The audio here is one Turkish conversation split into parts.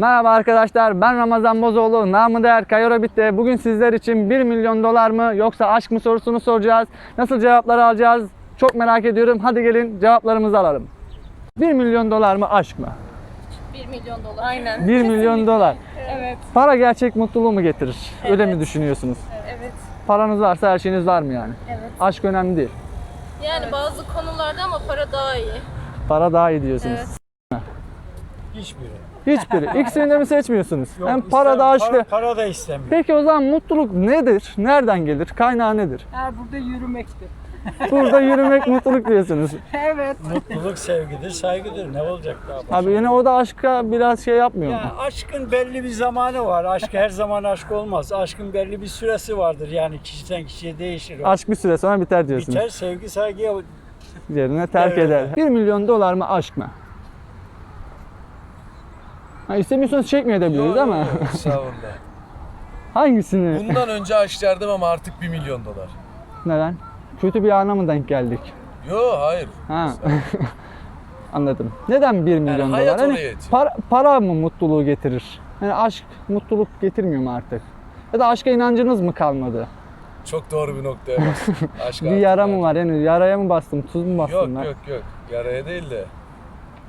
Merhaba arkadaşlar ben Ramazan Bozoğlu namı değer Kayora Bitti. Bugün sizler için 1 milyon dolar mı yoksa aşk mı sorusunu soracağız. Nasıl cevapları alacağız çok merak ediyorum. Hadi gelin cevaplarımızı alalım. 1 milyon dolar mı aşk mı? 1 milyon dolar. Aynen. 1 milyon dolar. Evet. Para gerçek mutluluğu mu getirir? Öyle mi düşünüyorsunuz? Evet. Paranız varsa her şeyiniz var mı yani? Evet. Aşk önemli değil. Yani bazı konularda ama para daha iyi. Para daha iyi diyorsunuz. Evet. Hiçbiri. Hiçbiri. İkisini de mi seçmiyorsunuz? Yok, Hem para da aşk para, da. para da istemiyor. Peki o zaman mutluluk nedir? Nereden gelir? Kaynağı nedir? Ha burada yürümektir. Burada yürümek mutluluk diyorsunuz. Evet. Mutluluk sevgidir, saygıdır. Ne olacak daha? Abi yine o da aşka biraz şey yapmıyor mu? Ya aşkın belli bir zamanı var. Aşk her zaman aşk olmaz. Aşkın belli bir süresi vardır. Yani kişiden kişiye değişir. o. Aşk bir süre sonra biter diyorsunuz. Biter, sevgi saygıya Yerine terk Evet. eder. 1 milyon dolar mı aşk mı? Ha, istemiyorsanız çekmeye de biliriz ama Estağfurullah. hangisini? Bundan önce açlardım ama artık 1 milyon dolar. Neden? Kötü bir ana mı denk geldik? Yo hayır. Ha. Anladım. Neden 1 milyon hayat dolar? Hani oraya yetiyor. para, para mı mutluluğu getirir? Yani aşk mutluluk getirmiyor mu artık? Ya da aşka inancınız mı kalmadı? Çok doğru bir noktaya bastın. Aşk Bir artık yara mı var? Yani yaraya mı bastım, tuz mu bastım? Yok ben? yok yok. Yaraya değil de.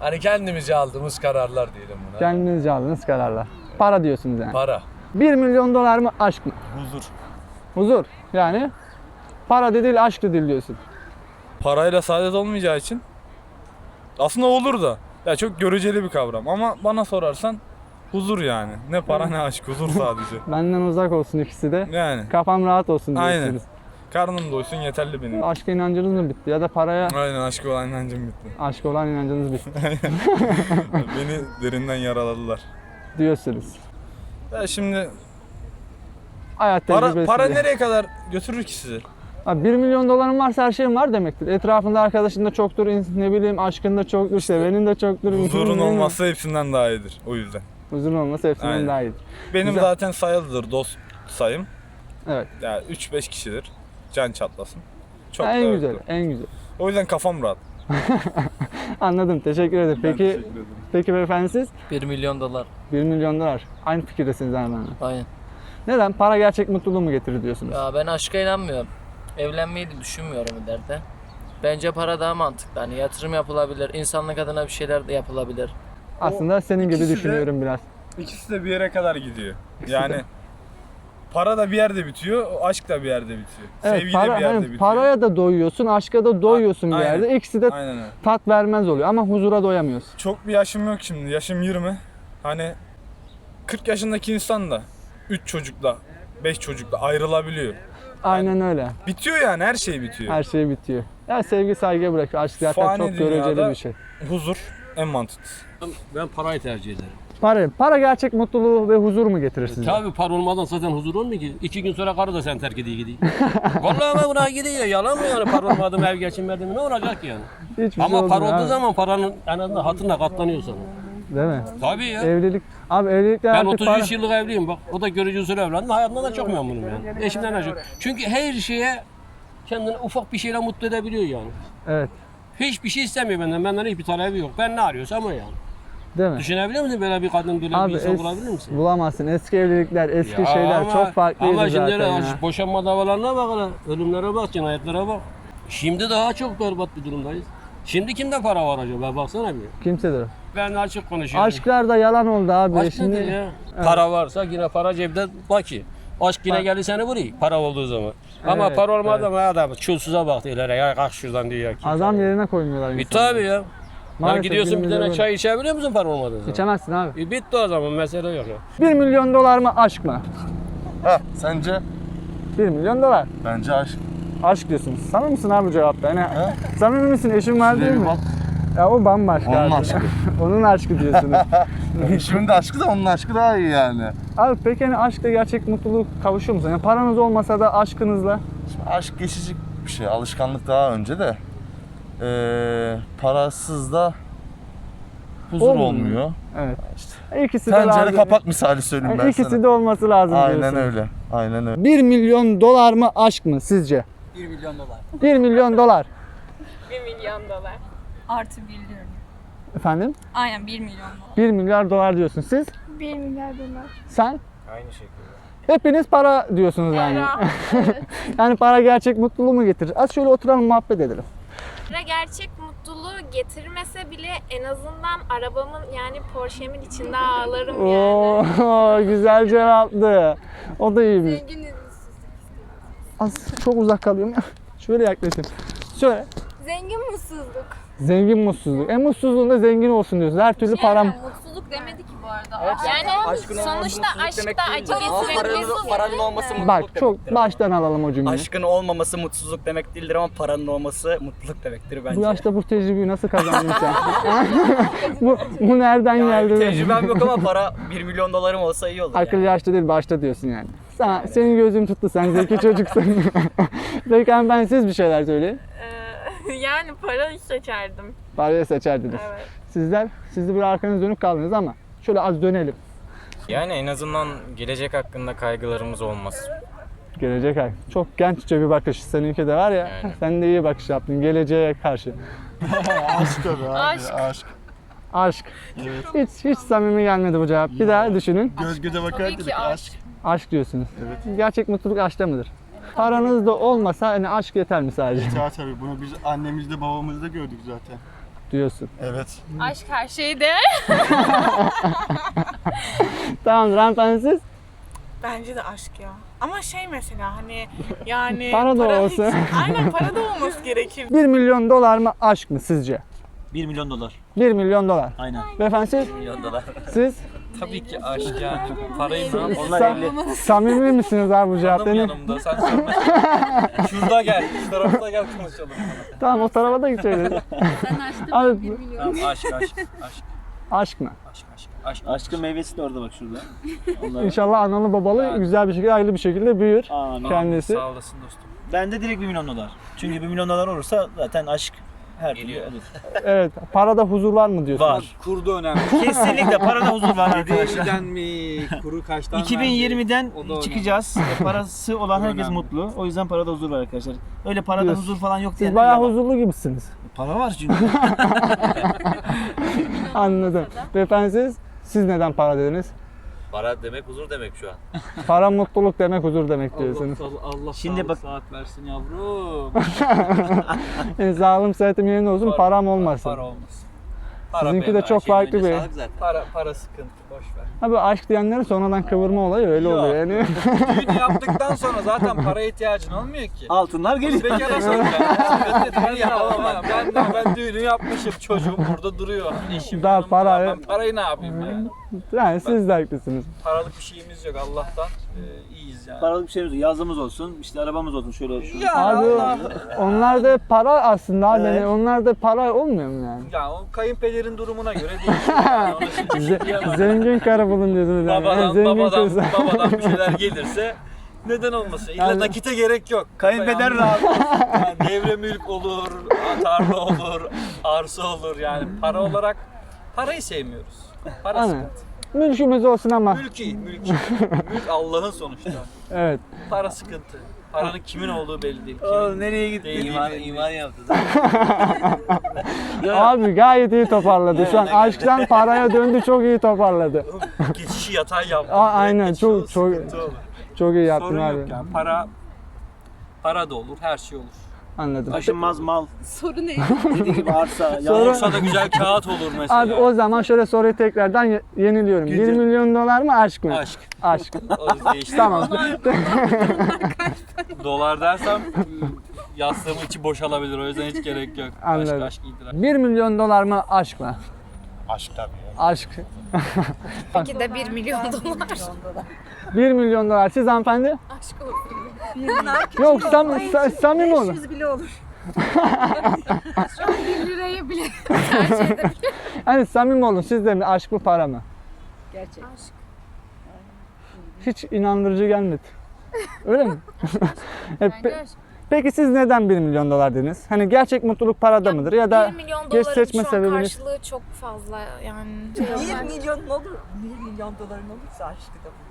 Hani kendimizce aldığımız kararlar diyelim buna. Kendinizce aldığınız kararlar. Para diyorsunuz yani. Para. 1 milyon dolar mı aşk mı? Huzur. Huzur. Yani para da değil aşk da değil diyorsun. Parayla saadet olmayacağı için aslında olur da. Ya çok göreceli bir kavram ama bana sorarsan huzur yani. Ne para ne aşk huzur sadece. Benden uzak olsun ikisi de. Yani Kafam rahat olsun Aynen. diyorsunuz. Karnım doysun yeterli benim. Aşka inancınız mı bitti ya da paraya Aynen aşk olan inancım bitti. aşk olan inancınız bitti Beni derinden yaraladılar. diyorsunuz. Ya şimdi Hayat para, tecrübesi. para nereye kadar götürür ki sizi? Abi 1 milyon doların varsa her şeyin var demektir. Etrafında arkadaşın da çoktur, ne bileyim aşkın da çoktur, sevenin de çoktur. Huzurun olması hepsinden daha iyidir o yüzden. Huzurun olması hepsinden Aynen. daha iyidir. Benim Güzel. zaten sayılıdır dost sayım. Evet. Yani 3-5 kişidir. Can çatlasın. Çok da en yoktur. güzel, en güzel. O yüzden kafam rahat. Anladım, teşekkür ederim. Peki, teşekkür ederim. peki beyefendi siz? 1 milyon dolar. 1 milyon dolar. Aynı fikirdesiniz hemen. Aynen. Neden? Para gerçek mutluluğu mu getirir diyorsunuz? Ya ben aşka inanmıyorum. Evlenmeyi de düşünmüyorum ileride. Bence para daha mantıklı. Hani yatırım yapılabilir, insanlık adına bir şeyler de yapılabilir. Aslında senin gibi ikisi de- düşünüyorum biraz. İkisi de bir yere kadar gidiyor. Yani para da bir yerde bitiyor, aşk da bir yerde bitiyor. Evet, Sevgi para, de bir yerde hani bitiyor. paraya da doyuyorsun, aşka da doyuyorsun bir aynen. yerde. İkisi de Aynen öyle. tat vermez oluyor ama huzura doyamıyorsun. Çok bir yaşım yok şimdi. Yaşım 20. Hani 40 yaşındaki insan da 3 çocukla, 5 çocukla ayrılabiliyor. Aynen öyle. Bitiyor yani her şey bitiyor. Her şey bitiyor. Ya sevgi saygıya bırakıyor. Aşk zaten Fani çok göreceli bir şey. Huzur en mantıklısı. Ben parayı tercih ederim. Para, para gerçek mutluluğu ve huzur mu getirir size? Tabii para olmadan zaten huzur olmuyor ki. İki gün sonra karı da sen terk ediyor gidiyor. Vallahi ben buna gidiyor. Yalan mı yani para olmadım ev geçinmedim ne olacak yani? Hiçbir şey Ama para olmuyor olduğu abi. zaman paranın en azından hatırına katlanıyor sana. Değil mi? Tabii ya. Evlilik. Abi evlilikte Ben artık 33 para... yıllık evliyim bak. O da görücü usulü evlendim. Hayatımda da çok memnunum yani. Eşimden de çok. Çünkü her şeye kendini ufak bir şeyle mutlu edebiliyor yani. Evet. Hiçbir şey istemiyor benden. Benden hiçbir talebi yok. Ben ne arıyorsam o yani. Değil mi? Düşünebiliyor musun böyle bir kadın böyle Abi bir insan es- bulabilir misin? bulamazsın. Eski evlilikler, eski Ya şeyler ama- çok farklıydı Ama şimdi zaten ya. boşanma davalarına bak hele. Ölümlere bak, cinayetlere bak. Şimdi daha çok berbat bir durumdayız. Şimdi kimde para var acaba? Baksana bir. Kimsedir. Ben açık konuşuyorum. Aşklar da yalan oldu abi. Aşk Şimdi nedir ya? Para varsa yine para cebde bak ki. Aşk yine gelir seni vuruyor para olduğu zaman. Ama Evet, para olmadı evet. mı adam çulsuza bak ileri ya kalk şuradan diyor. Kimse. adam yerine koymuyorlar E tabi ya. Maalesef gidiyorsun bir tane çay içebiliyor musun para olmadığı zaman? İçemezsin abi. E bitti o zaman mesele yok ya. 1 milyon dolar mı aşk mı? Ha, sence? 1 milyon dolar. Bence aşk. Aşk diyorsunuz. Samimi misin abi bu cevapta? Yani samimi misin? Eşin var değil mi? Ya o bambaşka Onun abi. aşkı. Onun aşkı diyorsunuz. Eşimin de aşkı da onun aşkı daha iyi yani. abi peki hani aşkla gerçek mutluluk kavuşuyor musun? Yani paranız olmasa da aşkınızla. Şimdi aşk geçici bir şey. Alışkanlık daha önce de. Ee, parasız da huzur Olmuyor. olmuyor. Evet. İkisi de Tencere lazım. kapak misali söyleyeyim ben İkisi sana. de olması lazım Aynen diyorsun. öyle. Aynen öyle. 1 milyon dolar mı aşk mı sizce? 1 milyon dolar. 1 milyon dolar. 1 milyon dolar. Artı biliyorum. Efendim? Aynen 1 milyon dolar. 1 milyar dolar diyorsun. Siz? 1 milyar dolar. Sen? Aynı şekilde. Hepiniz para diyorsunuz yani. yani para gerçek mutluluğu mu getirir? Az şöyle oturalım muhabbet edelim. Para gerçek mutluluğu getirmese bile en azından arabamın yani Porsche'min içinde ağlarım yani. Oo, güzel cevaptı. O da iyiymiş. Zengin, Az çok uzak kalıyorum. Şöyle yaklaşayım. Şöyle. zengin mutsuzluk. Zengin mutsuzluk. En mutsuzluğunda zengin olsun diyorsunuz. Her türlü param. Mutsuzluk demedi arada. Yani sonuçta aşkta acı getirebilmesi paranın olması mutluluk Bak demektir. çok baştan alalım o cümleyi. Aşkın olmaması mutsuzluk demek değildir ama paranın olması mutluluk demektir bence. Bu yaşta bu tecrübeyi nasıl kazandın sen? bu, bu nereden yani geldi? tecrübem yok ama para 1 milyon dolarım olsa iyi olur Akıl yani. yaşta değil başta diyorsun yani. Sen, senin gözün tuttu sen zeki çocuksun. Peki ben siz bir şeyler söyleyin. yani para seçerdim. Parayı seçerdiniz. Evet. Sizler, siz de bir arkanız dönük kaldınız ama şöyle az dönelim. Yani en azından gelecek hakkında kaygılarımız olmaz. Gelecek ay. Çok genççe bir bakış. Seninki de var ya. Yani. Sen de iyi bakış yaptın geleceğe karşı. aşk tabii abi. Aşk. Aşk. Aşk. Hiç hiç samimi gelmedi bu cevap. Bir daha düşünün. Göz göze bakarken ki aşk. Aşk diyorsunuz. Gerçek mutluluk aşkta mıdır? Paranız da olmasa hani aşk yeter mi sadece Ya tabii bunu biz annemizde babamızda gördük zaten. Diyorsun. Evet. Aşk her şeyde. Tamam hanımefendi siz? Bence de aşk ya. Ama şey mesela hani yani Para da hiç- olsa. aynen para da olması gerekir. 1 milyon dolar mı aşk mı sizce? 1 milyon dolar. 1 milyon dolar. Aynen. Beyefendi siz? Siz? Tabii ki aşk yani. Parayı ne yapalım? Onlar evli. samimi misiniz abi bu cevap? Hanım Benim- yanımda sen sorma. Şurada gel. Şu tarafta gel konuşalım. Tamam o tarafa da gideceğiz. Sen açtın Abi, 1 milyon. Tamam aşk aşk aşk. aşk mı? Aşk aşk. aşk. Aşkın meyvesi de orada bak şurada. Onlar. İnşallah analı babalı güzel bir şekilde ayrılı bir şekilde büyür Amin. kendisi. Sağ olasın dostum. Bende direkt 1 milyon dolar. Çünkü 1 milyon dolar olursa zaten aşk her türlü Geliyor. olur. Evet. Parada huzur var mı diyorsun? Var. Kurdu önemli. Kesinlikle parada huzur var arkadaşlar. mi? Kuru kaçtan 2020'den O da önemli. çıkacağız. E, Parası olan herkes önemli. mutlu. O yüzden parada huzur var arkadaşlar. Öyle parada Diyorsun. huzur falan yok diye. Siz bayağı huzurlu gibisiniz. Para var çünkü. Anladım. Beyefendi siz? Siz neden para dediniz? Para demek huzur demek şu an. Para mutluluk demek, huzur demek diyorsunuz. Allah, Allah Şimdi sağlık bak- saat versin yavrum. Yani sağlığım sıhhatim yerinde olsun, Para- param olmasın. Para olmasın. Sizinki de çok farklı önce bir- sağlık zaten. Para, para sıkıntı boş ver. Abi aşk diyenlerin sonradan kıvırma olayı öyle Yok. oluyor yani. Düğünü yaptıktan sonra zaten paraya ihtiyacın olmuyor ki. Altınlar geliyor. Bekara soracağım. ben yapamam. Ben, ben, ben düğünü yapmışım. Çocuğum burada duruyor. Eşim Daha yanımda. para- Ben parayı ne yapayım yani? Yani siz de haklısınız. Paralık bir şeyimiz yok Allah'tan. Ee, iyiyiz yani. Paralık bir şeyimiz yok. Yazımız olsun, işte arabamız olsun şöyle. Şu. Ya Abi Allah. onlar da para aslında abi. Evet. Yani onlar da para olmuyor mu yani? Ya o kayınpederin durumuna göre değişiyor. Yani. Ona şimdi bir şey Z- diyemem. Zengin karı bulun diyorsunuz yani. babadan, zengin babadan, kız. babadan bir şeyler gelirse neden olmasın? İlla Yani- nakite gerek yok. Kayınpeder Yani- rahat. Yani devre mülk olur, tarla olur, arsa olur yani para olarak parayı sevmiyoruz. Para Aynen. sıkıntı. Mülkümüz olsun ama. Mülki, mülki. Mülk Allah'ın sonuçta. Evet. Para sıkıntı. Paranın kimin olduğu belli değil. Oğlum Kimin nereye gitti? değil, İman, belli iman değil. yaptı. Abi gayet iyi toparladı. Şu an aşktan paraya döndü çok iyi toparladı. Geçişi yatay yaptı. Aa, aynen, Geçiş çok- çok-. Çok iyi yaptın Sorun abi. yok yani. Para para da olur, her şey olur. Anladım. Taşınmaz mal. Soru ne? Dediği gibi arsa. Sonra- yalan. Olsa da güzel kağıt olur mesela. Abi o zaman şöyle soruyu tekrardan ye- yeniliyorum. 1 milyon dolar mı aşk mı? Aşk. Aşk. O değişti. tamam. Dolar dersem yastığımın içi boşalabilir. O yüzden hiç gerek yok. Anladım. Aşk aşk iyidir. 1 milyon dolar mı aşk mı? Aşk tabii. Aşk. Peki de 1 milyon dolar. 1 milyon dolar. Siz hanımefendi? Aşk olsun. Yok sam sa- samimi olun. bile olur. 1 liraya bile tercih ederim. Hani samimi olun. Siz de mi aşk mı para mı? Gerçek. Hiç inandırıcı gelmedi. Öyle mi? E. Peki siz neden 1 milyon dolar dediniz? Hani gerçek mutluluk parada mıdır ya da 1 milyon geç doların seçme şu an sebebiniz- karşılığı çok fazla yani. 1 milyon olur. 1 milyon doların olursa aşkı da falan.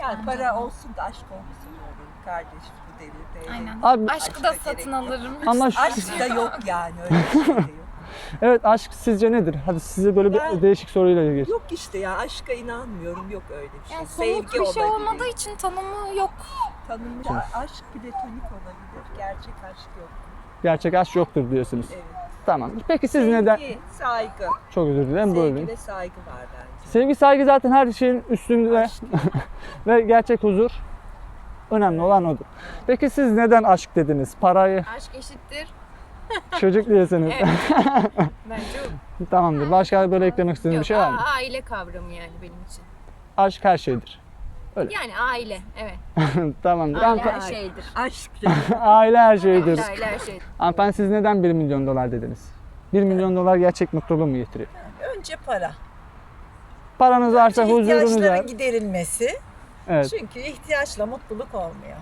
Yani para olsun da aşk olmasın olur. Kardeş bu devirde. Aynen. Abi Aşkı da satın alırım. ama şu- Aşk da yok yani öyle bir şey de yok. evet aşk sizce nedir? Hadi size böyle bir Ben- değişik soruyla geç. Yok işte ya aşka inanmıyorum. Yok öyle bir şey. Yani Sevgi somut bir şey olabilir. olmadığı için tanımı yok. Tanımlı aşk platonik olabilir. Gerçek aşk yok. Gerçek aşk yoktur diyorsunuz. Evet. Tamam. Peki siz Sevgi, neden? saygı. Çok özür dilerim Sevgi böldüm. ve saygı var bence. Sevgi saygı zaten her şeyin üstünde ve gerçek huzur önemli olan odur. Peki siz neden aşk dediniz? Parayı Aşk eşittir. çocuk diyesiniz. Bence o. Tamamdır. Başka böyle eklemek istediğiniz bir şey var mı? a- aile kavramı yani benim için. Aşk her şeydir. Yani aile, evet. Tamamdır. Aile Hanımefendi- her şeydir. Aşk. Aile her şeydir. Aile her şeydir. Hanımefendi siz neden 1 milyon dolar dediniz? 1 milyon dolar gerçek mutluluğu mu getiriyor? Önce para. Paranız varsa huzurunuz var. İhtiyaçların giderilmesi. Evet. Çünkü ihtiyaçla mutluluk olmuyor.